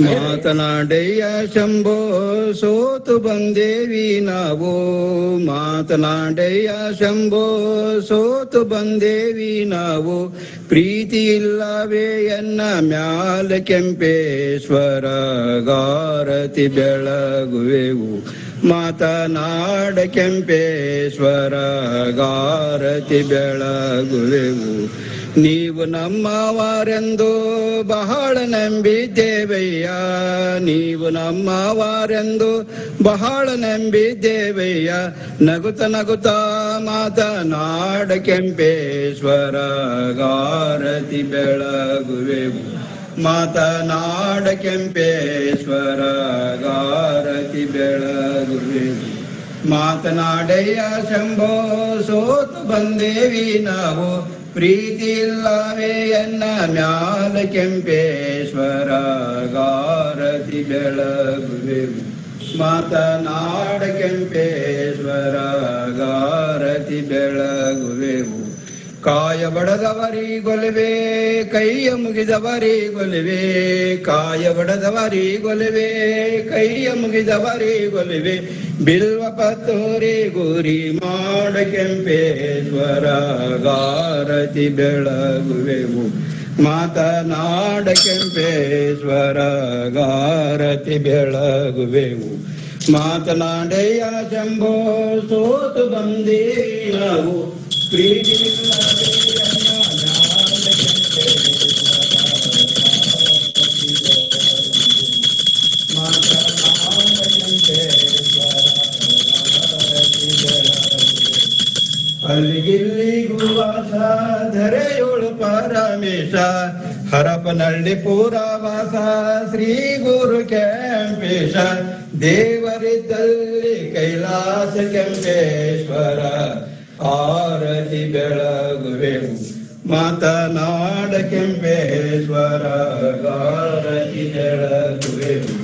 ಮಾತನಾಡಯ್ಯ ಶಂಭೋ, ಸೋತು ಬಂದೇವಿ ನಾವು. ಮಾತನಾಡಯ್ಯ ಶಂಭೋ, ಸೋತು ಬಂದೇವಿ ನಾವು. ಪ್ರೀತಿ ಇಲ್ಲವೇ ಎನ್ನ ಮ್ಯಾಲ ಕೆಂಪೇಶ್ವರ, ಗಾರತಿ ಬೆಳಗುವೆವು. ಮಾತನಾಡ ಕೆಂಪೇಶ್ವರ ಗಾರತಿ ಬೆಳಗುವೆವು. ನೀವು ನಮ್ಮವರೆಂದು ಬಹಳ ನಂಬಿದ್ದೇವಯ್ಯ. ನೀವು ನಮ್ಮವರೆಂದು ಬಹಳ ನಂಬಿದ್ದೇವಯ್ಯ. ನಗುತ ನಗುತ್ತ ಮಾತನಾಡ ಕೆಂಪೇಶ್ವರ ಗಾರತಿ ಬೆಳಗುವೆವು. ಮಾತನಾಡ ಕೆಂಪೇಶ್ವರ ಗಾರತಿ ಬೆಳಗುವೆ. ಮಾತನಾಡಯ್ಯ ಶಂಭೋ, ಸೋತು ಬಂದೇವಿ ನಾವು. ಪ್ರೀತಿ ಇಲ್ಲವೇ ಎನ್ನ ಮ್ಯಾಲ ಕೆಂಪೇಶ್ವರ ಗಾರತಿ ಬೆಳಗುವೆ. ಮಾತನಾಡ ಕೆಂಪೇಶ್ವರ ಗಾರತಿ ಬೆಳಗುವೆವು ಕಾಯ ಬಡದವರಿಗೊಲುವೆ ಕೈಯ ಮುಗಿದವರಿಗೊಲುವೆ ಕಾಯ ಬಡದವರಿಗೊಲುವೆ ಕೈಯ ಮುಗಿದವರಿಗೊಲುವೆ ಬಿಲ್ವ ಪತೋರಿ ಗುರಿ ಮಾಡ ಕೆಂಪೇಶ್ವರ ಗಾರತಿ ಬೆಳಗುವೆವು. ಮಾತನಾಡ ಕೆಂಪೇಶ್ವರ ಗಾರತಿ ಬೆಳಗುವೆವು. ಮಾತನಾಡೆಯ ಶಂಭೋ ಸೋತು ಬಂದೇ ನಾವು ಪ್ರೀತಿ ಅಲ್ಲಿಗಿಲ್ಲಿಗೂ ವಾಸ ಧರೆಯೋಳು ಪರಮೇಶ ಹರಪನಹಳ್ಳಿ ಪೂರ ವಾಸ ಶ್ರೀ ಗುರು ಕೆಂಪೇಶ ದೇವರಿದ್ದಲ್ಲಿ ಕೈಲಾಸ ಕೆಂಪೇಶ್ವರ ಆರತಿ ಬೆಳಗುವೆವು ಮಾತನಾಡ ಕೆಂಪೇಶ್ವರ ಗಾರತಿ ಬೆಳಗುವೆವು